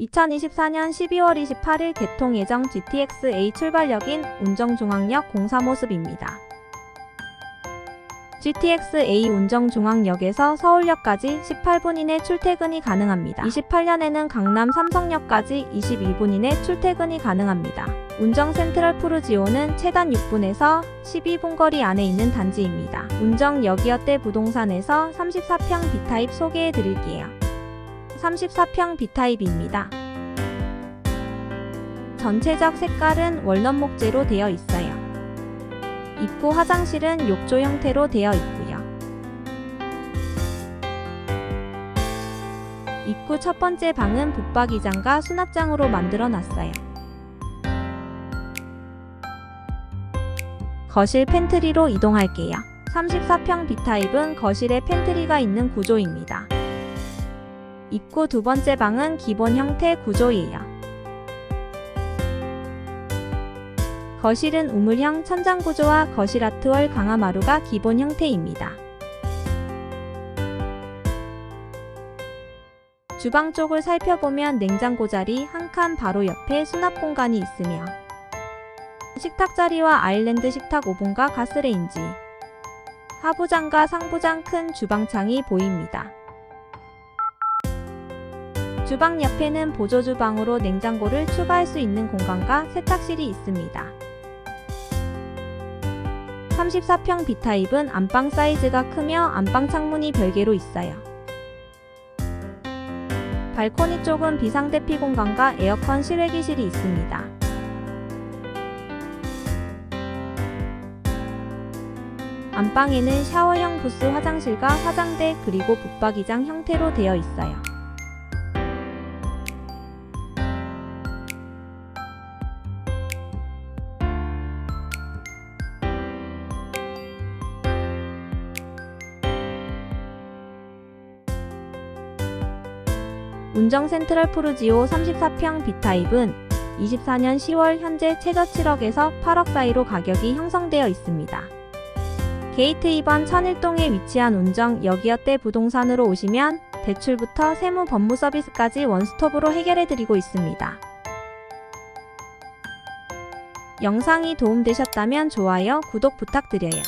2024년 12월 28일 개통 예정 GTX-A 출발역인 운정중앙역 공사 모습입니다. GTX-A 운정중앙역에서 서울역까지 18분 이내 출퇴근이 가능합니다. 28년에는 강남 삼성역까지 22분 이내 출퇴근이 가능합니다. 운정 센트럴 푸르지오는 최단 6분에서 12분 거리 안에 있는 단지입니다. 운정 여기어때 부동산에서 34평 B타입 소개해 드릴게요. 34평 B타입입니다. 전체적 색깔은 월넛 목재로 되어 있어요. 입구 화장실은 욕조 형태로 되어 있고요. 입구 첫 번째 방은 붙박이장과 수납장으로 만들어 놨어요. 거실 팬트리로 이동할게요. 34평 B타입은 거실에 팬트리가 있는 구조입니다. 입구 두 번째 방은 기본 형태 구조예요. 거실은 우물형 천장 구조와 거실 아트월 강화 마루가 기본 형태입니다. 주방 쪽을 살펴보면 냉장고 자리 한 칸 바로 옆에 수납 공간이 있으며 식탁 자리와 아일랜드 식탁 오븐과 가스레인지, 하부장과 상부장 큰 주방창이 보입니다. 주방 옆에는 보조 주방으로 냉장고를 추가할 수 있는 공간과 세탁실이 있습니다. 34평 B타입은 안방 사이즈가 크며 안방 창문이 별개로 있어요. 발코니 쪽은 비상대피 공간과 에어컨 실외기실이 있습니다. 안방에는 샤워형 부스 화장실과 화장대 그리고 붙박이장 형태로 되어 있어요. 운정 센트럴 푸르지오 34평 B타입은 24년 10월 현재 최저 7억에서 8억 사이로 가격이 형성되어 있습니다. 게이트 2번 천일동에 위치한 운정 여기어때 부동산으로 오시면 대출부터 세무 법무 서비스까지 원스톱으로 해결해드리고 있습니다. 영상이 도움되셨다면 좋아요, 구독 부탁드려요.